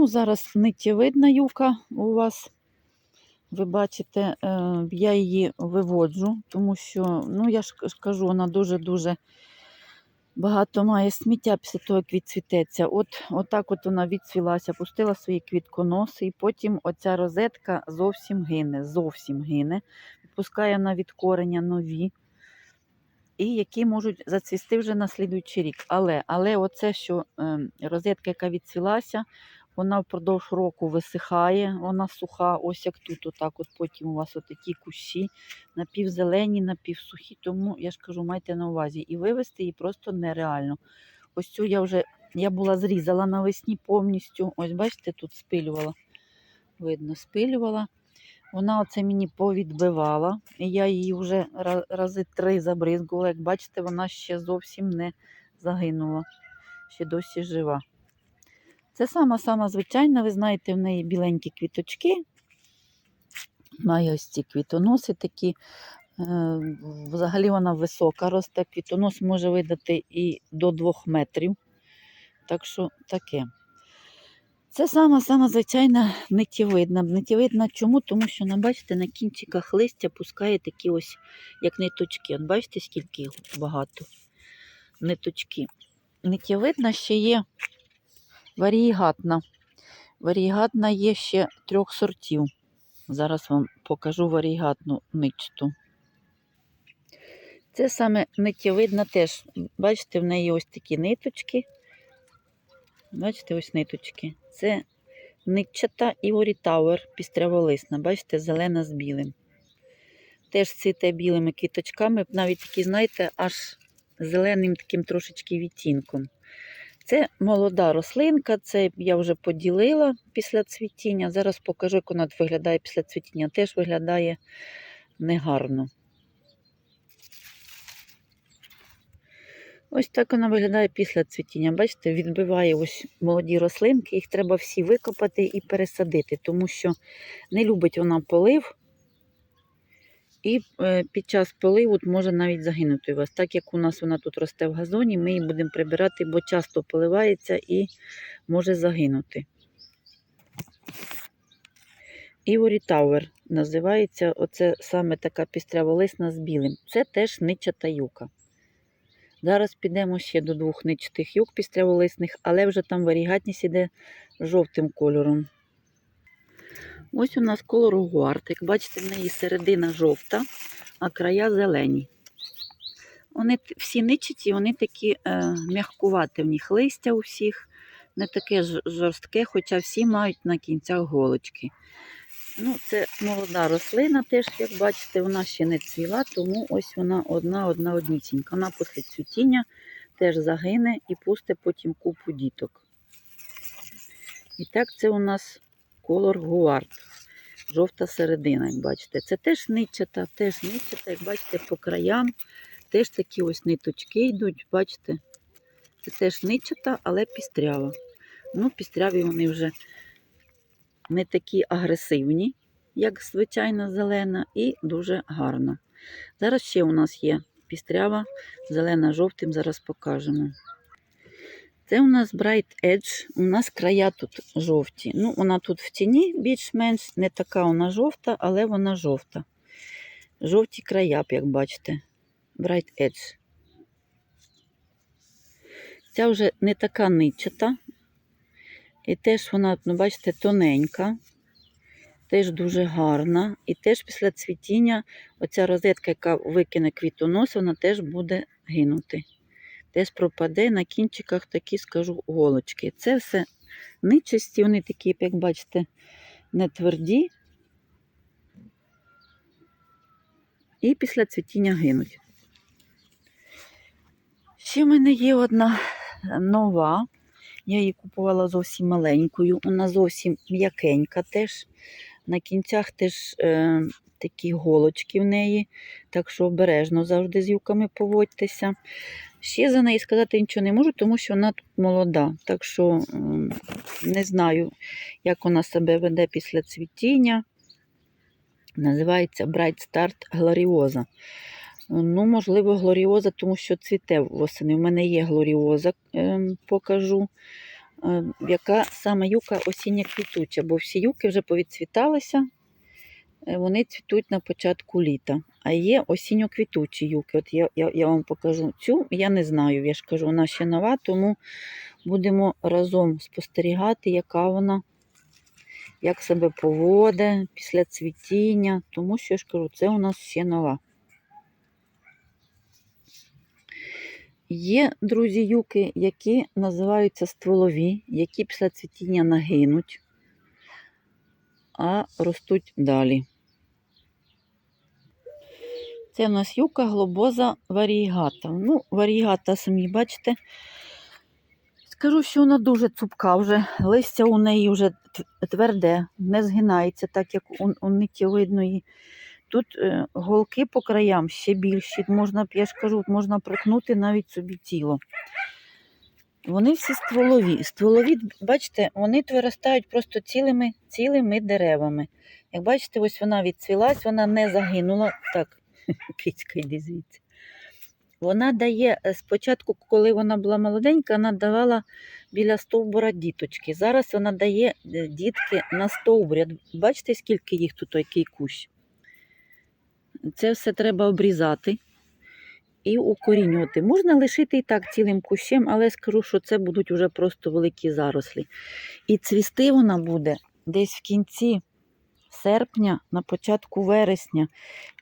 Ну, зараз нитєвидна юка у вас. Ви бачите, е, я її виводжу, тому що, ну, я ж кажу, вона дуже-дуже багато має сміття після того, як відцвітеться. От, отак от вона відцвілася, пустила свої квітконоси, і потім оця розетка зовсім гине, зовсім гине. Відпускає на від корення нові, і які можуть зацвісти вже на слідуючий рік. Але, але оце, що е, розетка, яка відцвілася, вона впродовж року висихає, вона суха, ось як тут, отак от потім у вас отакі кущі, напівзелені, напівсухі. Тому я ж кажу, майте на увазі. І вивести її просто нереально. Ось цю я вже я була зрізала навесні повністю. Ось бачите, тут спилювала. Видно, спилювала. Вона оце мені повідбивала. І я її вже рази три забризгувала. Як бачите, вона ще зовсім не загинула. Ще досі жива. Це сама сама звичайна, ви знаєте, в неї біленькі квіточки. Має ось ці квітоноси такі. Е, Взагалі вона висока росте. Квітонос може видати і до 2 метрів. Так що таке. Це сама сама звичайна нитєвидна. Нитєвидна чому? Тому що, ну, бачите, на кінчиках листя пускає такі ось, як ниточки. От бачите, скільки їх багато ниточки. Нитєвидна ще є варієгатна. Варієгатна є ще трьох сортів. Зараз вам покажу варієгатну ничту. Це саме нитєвидна теж. Бачите, в неї ось такі ниточки. Бачите, ось ниточки. Це нитчата Іворі Тауер, пістряволисна. Бачите, зелена з білим. Теж цвіте білими квіточками, навіть такі, знаєте, аж зеленим таким трошечки відтінком. Це молода рослинка, це я вже поділила після цвітіння. Зараз покажу, як вона виглядає після цвітіння. Теж виглядає негарно. Ось так вона виглядає після цвітіння. Бачите, відбиває ось молоді рослинки, їх треба всі викопати і пересадити, тому що не любить вона полив. І е, під час поливу може навіть загинути у вас. Так як у нас вона тут росте в газоні, ми її будемо прибирати, бо часто поливається і може загинути. Іворі Тауер називається оце саме така пістряволисна з білим. Це теж ничата юка. Зараз підемо ще до двох ничатих юк пістряволисних, але вже там варігатність іде жовтим кольором. Ось у нас колор гуард. Як бачите, в неї середина жовта, а края зелені. Вони всі ничаті, вони такі е, м'ягкуваті в них листя у всіх, не таке жорстке, хоча всі мають на кінцях голочки. Ну, це молода рослина теж, як бачите, вона ще не цвіла, тому ось вона одна-одна однісінька. Вона після цвітіння теж загине і пусте потім купу діток. І так це у нас колор гуард. Жовта середина, як бачите. Це теж нитчата, теж нитчата, як бачите, по краям. Теж такі ось ниточки йдуть, бачите. Це теж нитчата, але пістрява. Ну, пістряві вони вже не такі агресивні, як звичайна зелена, і дуже гарна. Зараз ще у нас є пістрява, зелена жовтим, зараз покажемо. Це у нас Bright Edge, у нас края тут жовті. Ну, вона тут в тіні більш-менш не така вона жовта, але вона жовта. Жовті края, як бачите. Bright Edge. Ця вже не така нитчата. І теж вона, ну, бачите, тоненька, теж дуже гарна. І теж після цвітіння оця розетка, яка викине квітонос, вона теж буде гинути. Теж пропаде на кінчиках такі, скажу, голочки. Це все ничисті, вони такі, як бачите, не тверді. І після цвітіння гинуть. Ще в мене є одна нова. Я її купувала зовсім маленькою. Вона зовсім м'якенька теж. На кінцях теж е, такі голочки в неї. Так що обережно завжди з юками поводьтеся. Ще за неї сказати нічого не можу, тому що вона тут молода. Так що не знаю, як вона себе веде після цвітіння. Називається Bright Start Gloriosa. Ну, можливо, глоріоза, тому що цвіте восени. У мене є глоріоза, ем, покажу. е, яка саме юка осіння квітуча, бо всі юки вже повідцвіталися, е, вони цвітуть на початку літа. А є осінньо-квітучі юки. От я, я, я вам покажу цю, я не знаю, я ж кажу, вона ще нова, тому будемо разом спостерігати, яка вона, як себе поводить після цвітіння, тому що я ж кажу, це у нас ще нова. Є, друзі, юки, які називаються стволові, які після цвітіння нагинуть, а ростуть далі. Це в нас юка глобоза варігата. Ну, варігата, самі бачите. Скажу, що вона дуже цупка вже. Листя у неї вже тверде, не згинається, так як у, у нитєвидної. Тут е, голки по краям ще більші. Можна, я ж кажу, можна проткнути навіть собі тіло. Вони всі стволові. Стволові, бачите, вони виростають просто цілими, цілими деревами. Як бачите, ось вона відцвілась, вона не загинула. Так, кицька йди звідси. Вона дає е, спочатку, коли вона була молоденька, вона давала біля стовбура діточки. Зараз вона дає е, дітки на стовбурі. Бачите, скільки їх тут який кущ? Це все треба обрізати і укорінювати. Можна лишити і так цілим кущем, але скажу, що це будуть вже просто великі зарослі. І цвісти вона буде десь в кінці серпня, на початку вересня.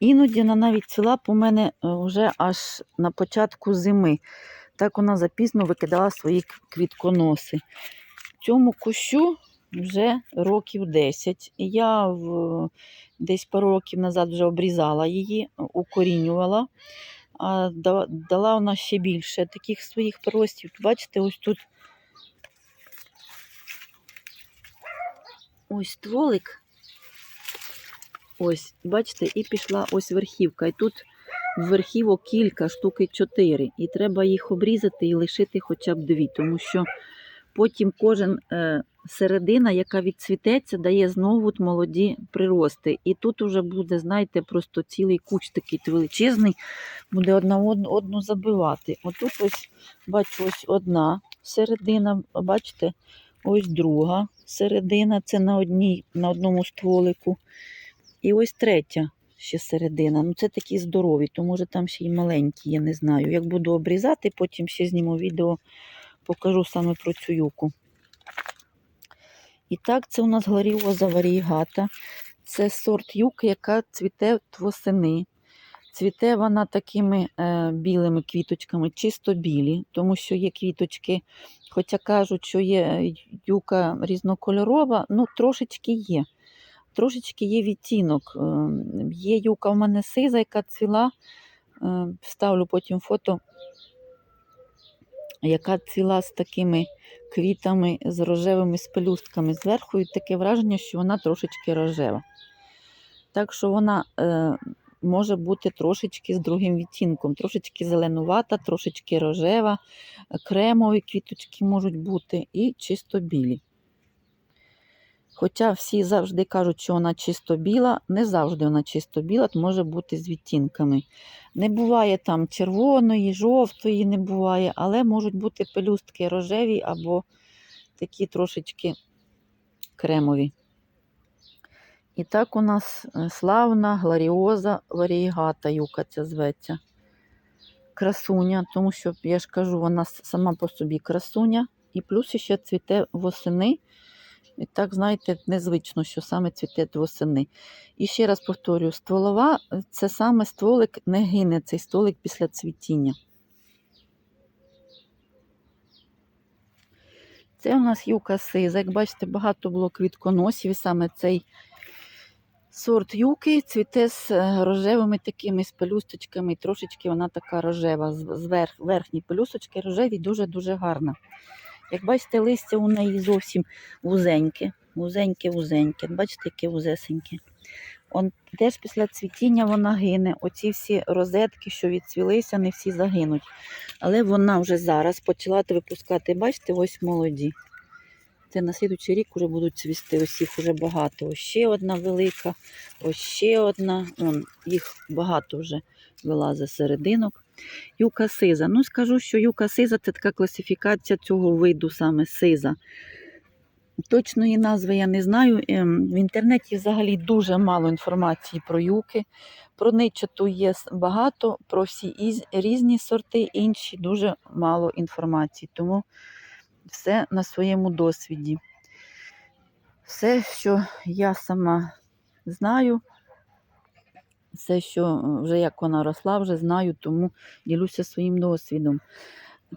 Іноді вона навіть цвіла по мене е, вже аж на початку зими. Так вона запізно викидала свої квітконоси. Цьому кущу вже років 10. Я в, десь пару років назад вже обрізала її, укорінювала. А дала вона ще більше таких своїх проростів. Бачите, ось тут ось стволик. Ось, бачите, і пішла ось верхівка. І тут верхівок кілька, штуки чотири. І треба їх обрізати і лишити хоча б дві, тому що потім кожен е, середина, яка відцвітеться, дає знову молоді прирости. І тут уже буде, знаєте, просто цілий куч такий величезний, буде одна одну, одну забивати. Отут ось бачу ось одна середина, бачите, ось друга середина, це на, одній, на одному стволику. І ось третя ще середина. Ну, це такі здорові, то може там ще й маленькі, я не знаю. Як буду обрізати, потім ще зніму відео, покажу саме про цю юку. І так, це у нас гларіоза варігата. Це сорт юки, яка цвіте восени. Цвіте вона такими е, білими квіточками, чисто білі, тому що є квіточки, хоча кажуть, що є юка різнокольорова, ну трошечки є трошечки є відтінок. Е, Є юка в мене сиза, яка цвіла. е, Вставлю потім фото, яка цвіла з такими квітами, з рожевими спелюстками зверху, і таке враження, що вона трошечки рожева. Так що вона е, може бути трошечки з другим відтінком, трошечки зеленувата, трошечки рожева, кремові квіточки можуть бути і чисто білі. Хоча всі завжди кажуть, що вона чисто біла, не завжди вона чисто біла, може бути з відтінками. Не буває там червоної, жовтої, не буває, але можуть бути пелюстки рожеві або такі трошечки кремові. І так у нас е, славна гларіоза варігата юка ця зветься. Красуня, тому що, я ж кажу, вона сама по собі красуня, і плюс ще цвіте восени. І так, знаєте, незвично, що саме цвіте восени. І ще раз повторюю, стволова е, це саме стволик не гине, цей столик після цвітіння. Це у нас юка сиза. Як бачите, багато було квітконосів, і саме цей сорт юки цвіте з е, рожевими такими з пелюсточками. Трошечки вона така рожева. з- верхні пелюсточки рожеві, дуже-дуже гарна. Як бачите, листя у неї зовсім вузеньке, вузеньке, вузеньке. Бачите, яке вузесеньке. Он теж після цвітіння вона гине. Оці всі розетки, що відцвілися, не всі загинуть. Але вона вже зараз почала випускати, бачите, ось молоді. Це на слідуючий рік вже будуть цвісти. Ось їх вже багато. Ось ще одна велика, ось ще одна. Вон, їх багато вже вилазить серединок. Юка сиза. Ну, скажу, що юка сиза це така класифікація цього виду саме сиза. Точної назви я не знаю. Ем, В інтернеті взагалі дуже мало інформації про юки. Про ничату є багато, про всі із- різні сорти, інші дуже мало інформації. Тому все на своєму досвіді. Все, що я сама знаю, все, що е, вже як вона росла, вже знаю, тому ділюся своїм досвідом.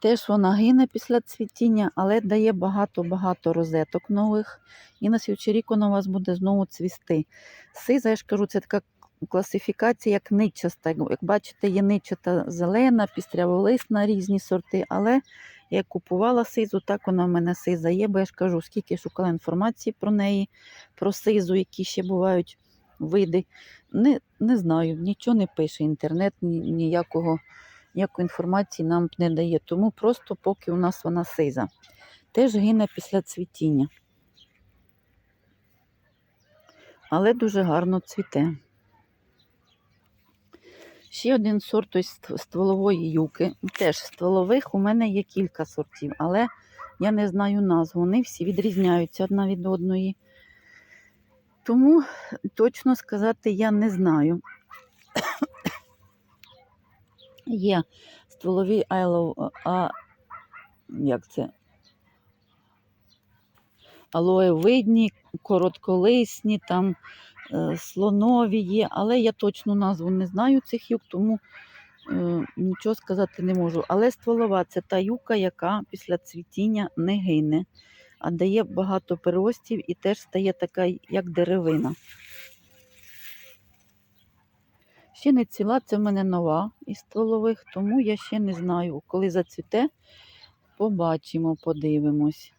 Теж вона гине після цвітіння, але дає багато-багато розеток нових. І на слідчий рік вона у вас буде знову цвісти. Сиза, я ж кажу, це така класифікація, як ничаста. Як бачите, є ничата зелена, пістряволисна, різні сорти. Але я купувала сизу, так вона в мене сиза є, бо я ж кажу, скільки шукала інформації про неї, про сизу, які ще бувають види. Не, не знаю, нічого не пише інтернет, ніякого ніякої інформації нам не дає. Тому просто поки у нас вона сиза. Теж гине після цвітіння. Але дуже гарно цвіте. Ще один сорт стволової юки. Теж стволових у мене є кілька сортів, але я не знаю назву. Вони всі відрізняються одна від одної. Тому точно сказати я не знаю. Є стволові айло, а як це? Алоевидні, коротколисні, там е, слонові є, але я точну назву не знаю цих юк, тому е, нічого сказати не можу. Але стволова це та юка, яка після цвітіння не гине, а дає багато переростів і теж стає така, як деревина. Ще не ціла, це в мене нова із стволових, тому я ще не знаю. Коли зацвіте, побачимо, подивимось.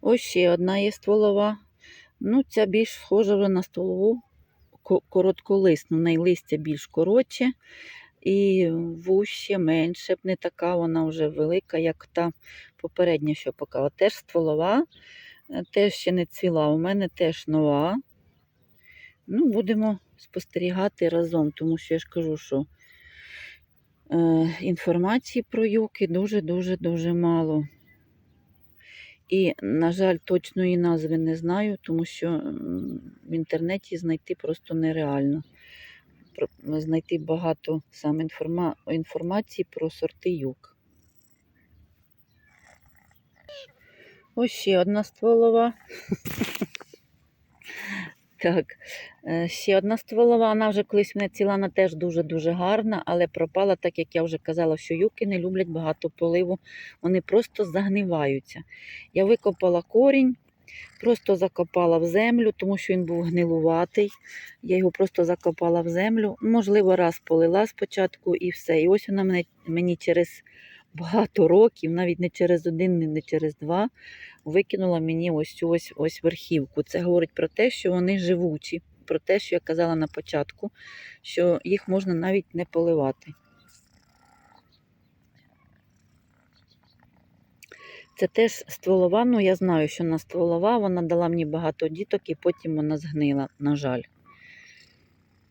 Ось ще одна є стволова. Ну, ця більш схожа вже на стволову коротколисну. В неї листя більш коротше і вуще менше, не така вона вже велика, як та попередня, що показала. Теж стволова, е, теж ще не цвіла. У мене теж нова. Ну, будемо спостерігати разом, тому що я ж кажу, що е, інформації про юки дуже-дуже дуже мало. І, на жаль, точної назви не знаю, тому що в інтернеті знайти просто нереально. Про- Знайти багато саме інформа... інформації про сорти юк. Ось ще одна стволова. Так, е, ще одна стволова, вона вже колись мене ціла, вона теж дуже-дуже гарна, але пропала, так як я вже казала, що юки не люблять багато поливу, вони просто загниваються. Я викопала корінь, просто закопала в землю, тому що він був гнилуватий. Я його просто закопала в землю. Можливо, раз полила спочатку і все. І ось вона мене, мені через багато років, навіть не через один, не через два, викинула мені ось цю ось, ось верхівку. Це говорить про те, що вони живучі, про те, що я казала на початку, що їх можна навіть не поливати. Це теж стволова, ну я знаю, що вона стволова, вона дала мені багато діток і потім вона згнила, на жаль.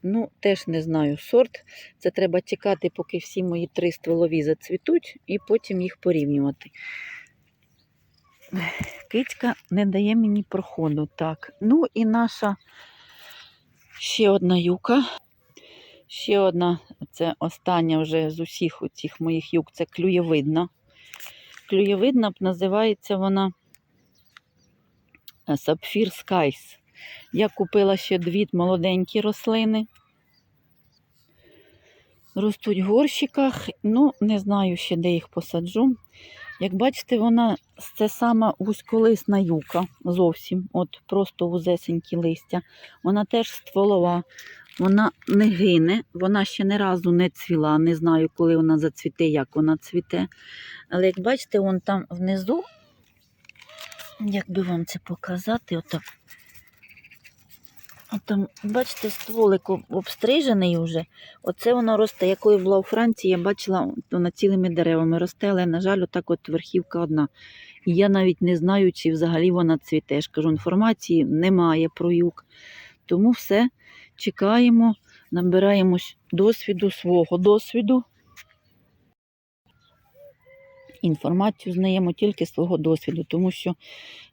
Ну, теж не знаю сорт. Це треба чекати, поки всі мої три стволові зацвітуть, і потім їх порівнювати. Кицька не дає мені проходу. Так. Ну і наша ще одна юка. Ще одна, це остання вже з усіх цих моїх юк, це клюєвидна. Клюєвидна називається вона Сапфір Skies. Я купила ще дві молоденькі рослини. Ростуть в горщиках, ну, не знаю ще, де їх посаджу. Як бачите, вона це сама вузьколисна юка зовсім, от просто вузесенькі листя. Вона теж стволова, вона не гине, вона ще не разу не цвіла. Не знаю, коли вона зацвіте, як вона цвіте. Але як бачите, вон там внизу, як би вам це показати, отак. От там, бачите, стволик обстрижений вже. Оце воно росте. Я коли була у Франції, я бачила, вона цілими деревами росте, але, на жаль, отак от верхівка одна. І я навіть не знаю, чи взагалі вона цвіте. Я ж кажу, інформації немає про юг. Тому все, чекаємо. набираємось досвіду, свого досвіду. Інформацію знаємо тільки з свого досвіду, тому що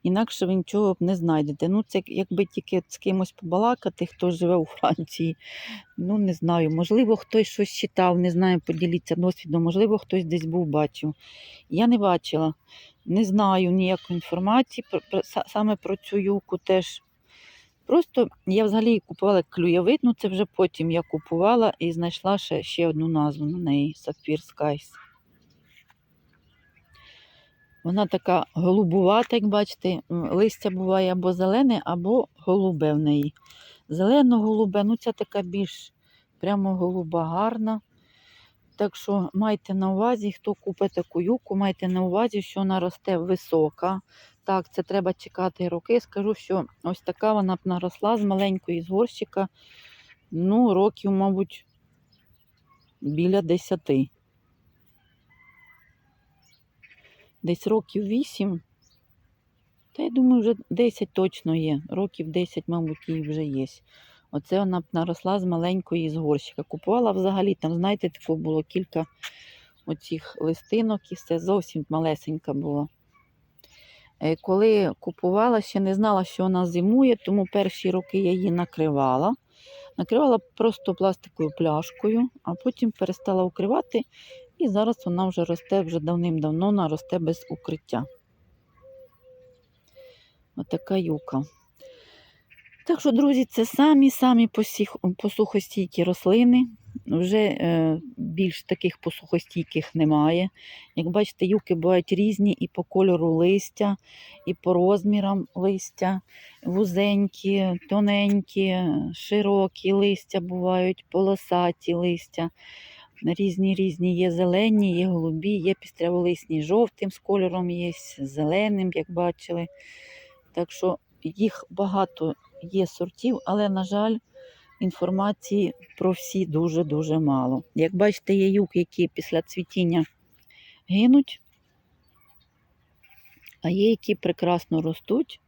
інакше ви нічого б не знайдете. Ну, це якби тільки з кимось побалакати, хто живе у Франції. Ну, не знаю. Можливо, хтось щось читав, не знаю, поділіться досвідом, можливо, хтось десь був бачив. Я не бачила, не знаю ніякої інформації про, про, саме про цю юку теж. Просто я взагалі купувала клюєвид, ну це вже потім я купувала і знайшла ще, ще одну назву на неї Sapphire Skies. Вона така голубувата, як бачите, листя буває або зелене, або голубе в неї. Зелено-голубе, ну ця така більш прямо голуба гарна. Так що майте на увазі, хто купить таку юку, майте на увазі, що вона росте висока. Так, це треба чекати роки. Скажу, що ось така вона б наросла з маленької з горщика. Ну, років, мабуть, біля десяти. Десь років вісім. Та я думаю, вже 10 точно є. Років 10, мабуть, їй вже є. Оце вона б наросла з маленької з горщика. Купувала взагалі, там, знаєте, тако було кілька оцих листинок, і все зовсім малесенька була. Е, Коли купувала, ще не знала, що вона зимує, тому перші роки я її накривала. Накривала просто пластиковою пляшкою, а потім перестала укривати, і зараз вона вже росте вже давним-давно, вона росте без укриття. Отака юка. Так що, друзі, це самі-самі посухостійкі рослини. Вже е, більш таких посухостійких немає. Як бачите, юки бувають різні і по кольору листя, і по розмірам листя. Вузенькі, тоненькі, широкі листя бувають, полосаті листя. Різні різні є зелені, є голубі, є пістряволисні жовтим з кольором, є зеленим, як бачили. Так що їх багато є сортів, але, на жаль, інформації про всі дуже-дуже мало. Як бачите, є юк, які після цвітіння гинуть, а є, які прекрасно ростуть.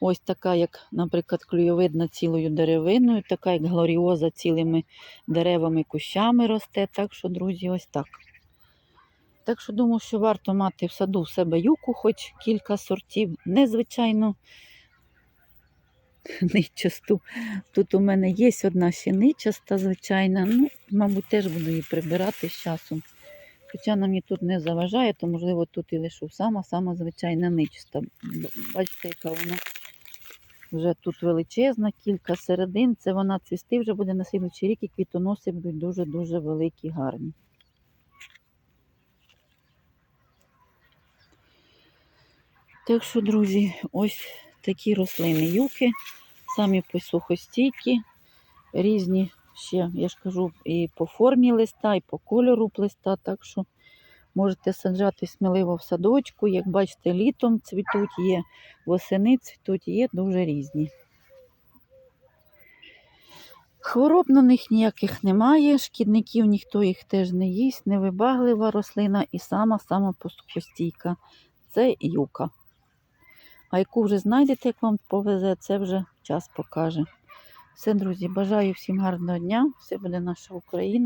Ось така, як, наприклад, клюєвидна цілою деревиною, така, як глоріоза цілими деревами, кущами росте. Так що, друзі, ось так. Так що думаю, що варто мати в саду в себе юку, хоч кілька сортів. Незвичайно ничасту. Тут у мене є одна ще ничаста, звичайна. Ну, мабуть, теж буду її прибирати з часом. Хоча вона мені тут не заважає, то, можливо, тут і лишу сама-сама звичайна ничаста. Б- Бачите, яка вона вже тут величезна, кілька середин. Це вона цвісти вже буде на слідуючий рік, і квітоноси будуть дуже-дуже великі, гарні. Так що, друзі, ось такі рослини юки, самі посухостійкі, різні ще, я ж кажу, і по формі листа, і по кольору листа. Так що можете саджати сміливо в садочку. Як бачите, літом цвітуть, є восени цвітуть, є дуже різні. Хвороб на них ніяких немає, шкідників ніхто їх теж не їсть, невибаглива рослина і сама-сама посухостійка. Це юка. А яку вже знайдете, як вам повезе, це вже час покаже. Все, друзі, бажаю всім гарного дня. Все буде наша Україна.